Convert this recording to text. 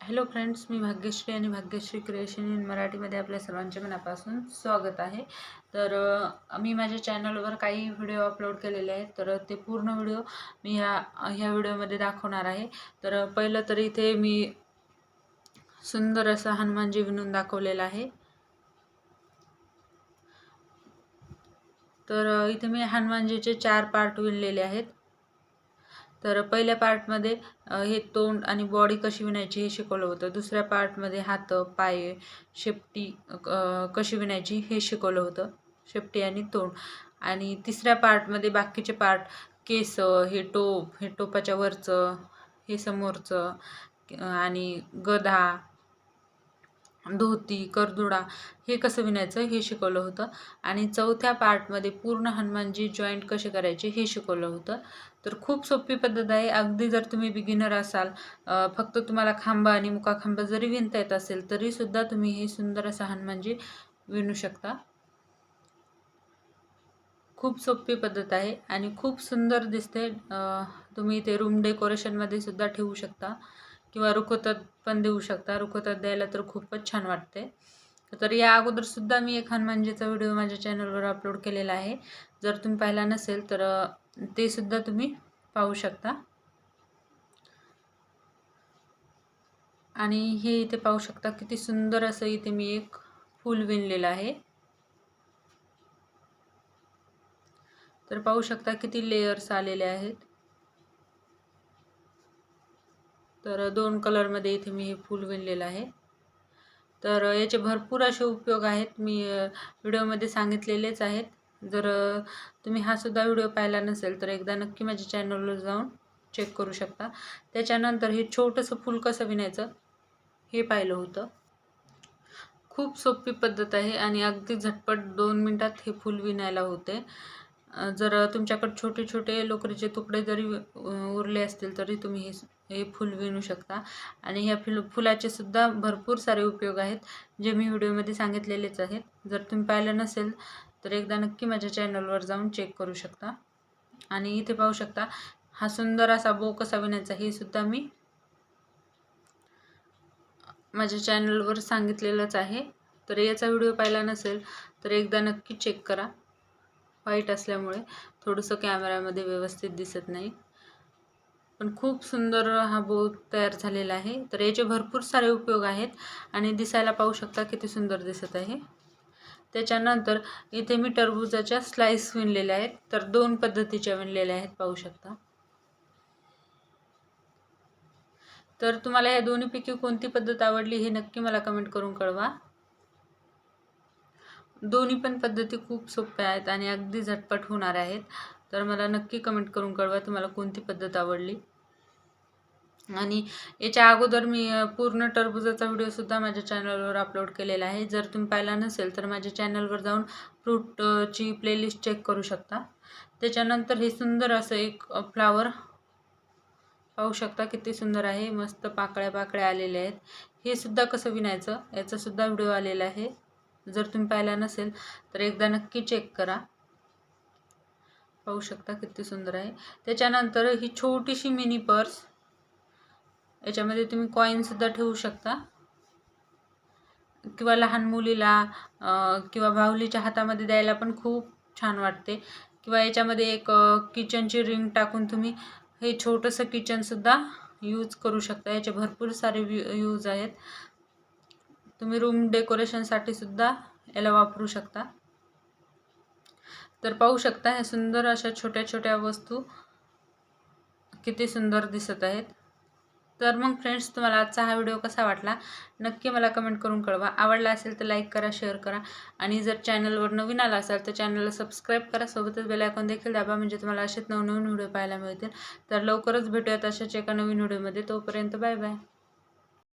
Hello friends मी भाग्यश्री आणि Bhagyashree creation in मराठीमध्ये आपल्या सर्वांचे मनापासून स्वागत आहे. तर मी माझ्या चॅनलवर काही व्हिडिओ अपलोड केलेले आहेत तर ते पूर्ण व्हिडिओ मी ह्या ह्या व्हिडिओमध्ये दाखवणार आहे. तर पहिलं तर इथे मी सुंदर असं हनुमानजी विणून दाखवलेलं आहे. तर इथे मी हनुमानजीचे चार पार्ट विणलेले आहेत. तर पहिल्या पार्टमध्ये हे तोंड आणि बॉडी कशी विणायची हे शिकवलं होतं. दुसऱ्या पार्टमध्ये हात पाय शेपटी कशी विणायची हे शिकवलं होतं. शेपटी आणि तोंड. आणि तिसऱ्या पार्टमध्ये बाकीचे पार्ट केस हे टोप हे टोपाच्या वरचं हे समोरचं आणि गधा धोती करदुडा हे कसं विणायचं हे शिकवलं होतं. आणि चौथ्या पार्टमध्ये पूर्ण हनुमानजी जॉईंट कसे करायचे हे शिकवलं होतं. तर खूप सोपी पद्धत आहे. अगदी जर तुम्ही बिगिनर असाल फक्त तुम्हाला खांबा आणि मुकाखांबा जरी विणता येत असेल तरीसुद्धा तुम्ही हे सुंदर असं हनुमानजी विणू शकता. खूप सोपी पद्धत आहे आणि खूप सुंदर दिसते तुम्ही ते रूम डेकोरेशनमध्ये सुद्धा ठेवू शकता. किंवा रुखवतात पण देऊ शकता. रुखवतात द्यायला तर खूपच छान वाटते तर या अगोदरसुद्धा मी एक हनुमानजीचा व्हिडिओ माझ्या चॅनलवर अपलोड केलेला आहे. जर तुम्ही पाहिला नसेल तर ते सुद्धा तुम्ही पाहू शकता. आणि हे इथे पाहू शकता किती सुंदर असं इथे मी एक फूल विणलेलं आहे. तर पाहू शकता किती लेयर्स आलेले आहेत. तर दोन कलरमध्ये इथे मी हे फूल विणलेलं आहे. तर याचे भरपूर असे उपयोग आहेत. मी व्हिडिओमध्ये सांगितलेलेच आहेत. जर तुम्ही हा सुद्धा व्हिडिओ पाहिला नसेल तर एकदा नक्की माझ्या चॅनलवर जाऊन चेक करू शकता. त्याच्यानंतर हे छोटंसं फूल कसं विणायचं हे पाहिलं होतं. खूप सोपी पद्धत आहे आणि अगदी झटपट दोन मिनटात हे फूल विणायला होते. जर तुमच्याकडे छोटे छोटे लोकरीचे तुकडे जरी उरले असतील तरी तुम्ही हे हे फूल विणू शकता. आणि ह्या फुल फुलाचे सुद्धा भरपूर सारे उपयोग आहेत जे मी व्हिडिओमध्ये सांगितलेलेच आहेत. जर तुम्ही पाहिलं नसेल तर एकदा नक्की माझ्या चॅनलवर जाऊन चेक करू शकता. आणि इथे पाहू शकता हा सुंदर असा बो कसा विणायचा हे सुद्धा मी माझ्या चॅनलवर सांगितलेलंच आहे. तर याचा व्हिडिओ पाहिला नसेल तर एकदा नक्की चेक करा. व्हाईट असल्यामुळे थोडंसं कॅमेऱ्यामध्ये व्यवस्थित दिसत नाही. पण खूप सुंदर हा बो तयार झालेला आहे. तर याचे भरपूर सारे उपयोग आहेत आणि दिसायला पाहू शकता किती सुंदर दिसत आहे. त्याच्यानंतर इथे मी टरबूजाच्या स्लाईस विणलेल्या आहेत. तर दोन पद्धतीच्या विणलेल्या आहेत पाहू शकता. तर तुम्हाला या दोन्हीपैकी कोणती पद्धत आवडली हे नक्की मला कमेंट करून कळवा. दोन्ही पण पद्धती खूप सोप्या आहेत आणि अगदी झटपट होणार आहेत. तर मला नक्की कमेंट करून कळवा तुम्हाला कोणती पद्धत आवडली. आणि याच्या अगोदर मी पूर्ण टरबुजाचा व्हिडिओसुद्धा माझ्या चॅनलवर अपलोड केलेला आहे. जर तुम्ही पाहिला नसेल तर माझ्या चॅनलवर जाऊन फ्रूटची प्लेलिस्ट चेक करू शकता. त्याच्यानंतर हे सुंदर असं एक फ्लावर पाहू शकता किती सुंदर आहे. मस्त पाकळ्या पाकळ्या आलेल्या आहेत. हे सुद्धा कसं विणायचं याचासुद्धा व्हिडिओ आलेला आहे. जर तुम्ही पाहिला नसेल तर एकदा नक्की चेक करा. पाहू शकता किती सुंदर आहे. त्याच्यानंतर ही छोटीशी मिनी पर्स याच्यामध्ये तुम्ही कॉईनसुद्धा ठेवू शकता. किंवा लहान मुलीला किंवा बाहुलीच्या हातामध्ये द्यायला पण खूप छान वाटते. किंवा याच्यामध्ये एक किचनची रिंग टाकून तुम्ही हे छोटंसं किचनसुद्धा यूज करू शकता. याचे भरपूर सारे यूज आहेत. तुम्ही रूम डेकोरेशनसाठी सुद्धा याला वापरू शकता. तर पाहू शकता ह्या सुंदर अशा छोट्या छोट्या वस्तू किती सुंदर दिसत आहेत. तर मग फ्रेंड्स तुम्हाला आजचा हा व्हिडिओ कसा वाटला? नक्की मला कमेंट करून कळवा. आवडला असेल तर लाईक करा शेअर करा. आणि जर चॅनलवर नवीन आला असाल तर चॅनलला सबस्क्राईब करा. सोबतच बेल आयकॉन देखील दाबा म्हणजे तुम्हाला असेच नवनवीन व्हिडिओ पाहायला मिळतील. तर लवकरच भेटूयात अशाच एका नवीन व्हिडिओमध्ये तोपर्यंत बाय बाय